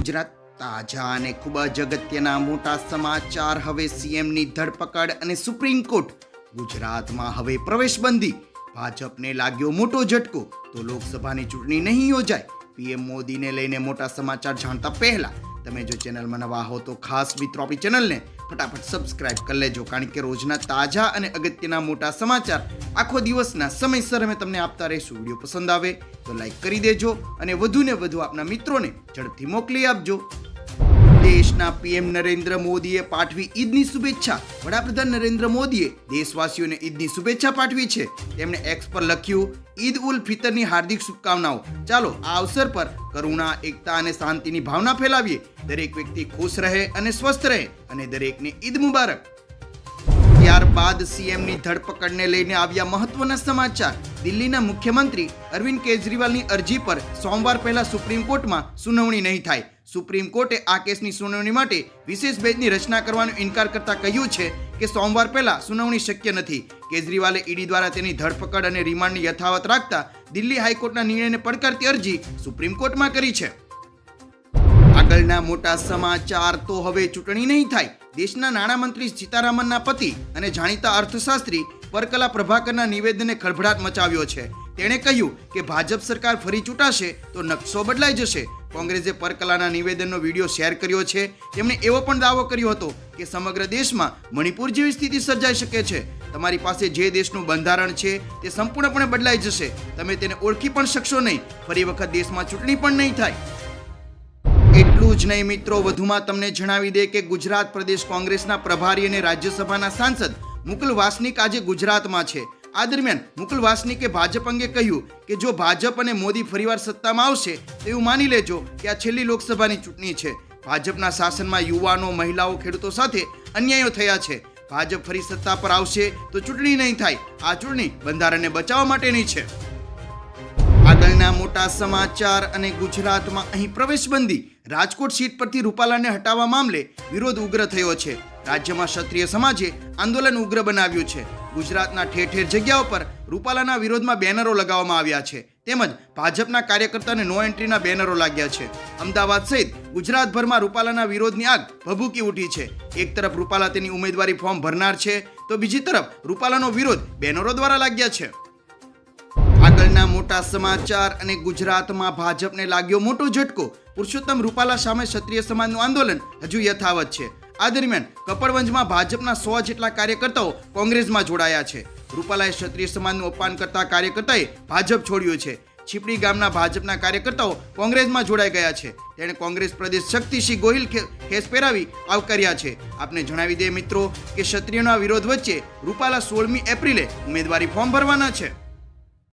ગુજરાત તાજા અને ખૂબ જ અગત્યના મોટા સમાચાર. હવે સીએમની ધરપકડ અને સુપ્રીમ કોર્ટ ગુજરાતમાં હવે પ્રવેશબંધી. ભાજપને લાગ્યો મોટો ઝટકો, તો લોકસભાની ચૂંટણી નહીં યોજાય. પીએમ મોદીને લઈને મોટા સમાચાર જાણતા પહેલા તમે જો ચેનલમાં નવા હો તો ખાસ મિત્રો ચેનલને ફટાફટ સબસ્ક્રાઇબ કરી લેજો, કારણ કે રોજના તાજા અને અગત્યના મોટા સમાચાર આખો દિવસના સમયસર અમે તમને આપતા રહીશું. વીડિયો પસંદ આવે તો લાઈક કરી દેજો અને વધુને વધુ આપના મિત્રોને ઝડપથી મોકલી આપજો. દેશના પીએમ નરેન્દ્ર મોદીએ પાઠવી ઈદની શુભેચ્છા. વડાપ્રધાન નરેન્દ્ર મોદીએ દેશવાસીઓને ઈદની શુભેચ્છા પાઠવી છે. તેમણે એક્સ પર લખ્યું ઈદ ઉલ ફિતરની હાર્દિક શુભકામનાઓ. ચાલો આ અવસર પર કરુણા, એકતા અને શાંતિની ભાવના ફેલાવીએ. દરેક વ્યક્તિ ખુશ રહે અને સ્વસ્થ રહે અને દરેકને ઈદ મુબારક. ત્યારબાદ સીએમની ધરપકડને લઈને આવ્યા મહત્વના સમાચાર. દિલ્હીના મુખ્યમંત્રી અરવિંદ કેજરીવાલની અરજી પર સોમવાર પહેલા સુપ્રીમ કોર્ટમાં સુનાવણી નહીં થાય. સુપ્રીમ કોર્ટે આ કેસની સુનાવણી માટે વિશેષ બેન્ચની રચના કરવાનો ઇનકાર કરતા કહ્યું છે કે સોમવાર પહેલા સુનાવણી શક્ય નથી. કેજરીવાલે ઈડી દ્વારા તેની ધરપકડ અને રિમાન્ડની યથાવત રાખતા દિલ્હી હાઈકોર્ટના નિર્ણયને પડકારતી અરજી સુપ્રીમ કોર્ટમાં કરી છે. આગળના મોટા સમાચાર તો હવે ચૂંટણી નહીં થાય. દેશના નાણામંત્રી સીતારામનના પતિ અને જાણીતા અર્થશાસ્ત્રી પરકલા પ્રભાકરના નિવેદને ખળભળાટ મચાવ્યો છે. તેણે કહ્યું કે ભાજપ સરકાર ફરી ચૂંટાશે તો નકશો બદલાઈ જશે. કોંગ્રેસે પરકલાના નિવેદનનો વીડિયો શેર કર્યો છે. તેમણે એવો પણ દાવો કર્યો હતો કે સમગ્ર દેશમાં મણિપુર જેવી સ્થિતિ સર્જાઈ શકે છે. તમારી પાસે જે દેશનું બંધારણ છે તે સંપૂર્ણપણે બદલાઈ જશે. તમે તેને ઓળખી પણ શકશો નહીં. ફરી વખત દેશમાં ચૂંટણી પણ નહીં થાય. એટલું જ નહીં મિત્રો, વધુમાં તમને જણાવી દે કે ગુજરાત પ્રદેશ કોંગ્રેસના પ્રભારી અને રાજ્યસભાના સાંસદ મુકુલ વાસનિક આજે ગુજરાતમાં છે. આ દરમિયાન મુકુલ વાસનિકે ભાજપ અંગે કહ્યું કે જો ભાજપ અને મોદી ફરીવાર સત્તામાં આવશે, તો એવું માની લેજો કે આ છેલ્લી લોકસભાની ચૂંટણી છે. ભાજપના શાસનમાં યુવાનો, મહિલાઓ, ખેડૂતો સાથે અન્યાયો થયા છે. ભાજપ ફરી સત્તા પર આવશે તો ચૂંટણી નહીં થાય. આ ચૂંટણી બંધારણને બચાવવા માટેની છે. આગળના મોટા સમાચાર અને ગુજરાતમાં અહીં પ્રવેશબંધી. રાજકોટ સીટ પરથી રૂપાલાને હટાવવા મામલે વિરોધ ઉગ્ર થયો છે. રાજ્યમાં ક્ષત્રિય સમાજે આંદોલન ઉગ્ર બનાવ્યું છે. ગુજરાતના ઠેર ઠેર જગ્યાઓ પર રૂપાલાના વિરોધમાં બેનરો લગાવવામાં આવ્યા છે. તેમજ ભાજપના કાર્યકર્તાને નો એન્ટ્રીના બેનરો લાગ્યા છે. અમદાવાદ સહિત ગુજરાતભરમાં રૂપાલાના વિરોધની આગ ભભૂકી ઉઠી છે. એક તરફ રૂપાલા તેની ઉમેદવારી ફોર્મ ભરનાર છે, તો બીજી તરફ રૂપાલાનો વિરોધ બેનરો દ્વારા લાગ્યા છે. આગળના મોટા સમાચાર અને ગુજરાતમાં ભાજપને લાગ્યો મોટો ઝટકો. પુરુષોત્તમ રૂપાલા સામે ક્ષત્રિય સમાજનું આંદોલન હજુ યથાવત છે. આ દરમિયાન કપડવંજમાં ભાજપના સો જેટલા કાર્યકર્તાઓ કોંગ્રેસમાં જોડાયા છે. રૂપાલાએ ક્ષત્રિય સમાજનું અપમાન કરતા કાર્યકર્તાએ ભાજપ છોડ્યું છે. છીપડી ગામના ભાજપના કાર્યકર્તાઓ કોંગ્રેસમાં જોડાઈ ગયા છે. તેણે કોંગ્રેસ પ્રદેશ શક્તિસિંહ ગોહિલ ખેસ પહેરાવી આવકાર્યા છે. આપને જણાવી દે મિત્રો કે ક્ષત્રિયના વિરોધ વચ્ચે રૂપાલા સોળમી એપ્રિલે ઉમેદવારી ફોર્મ ભરવાના છે.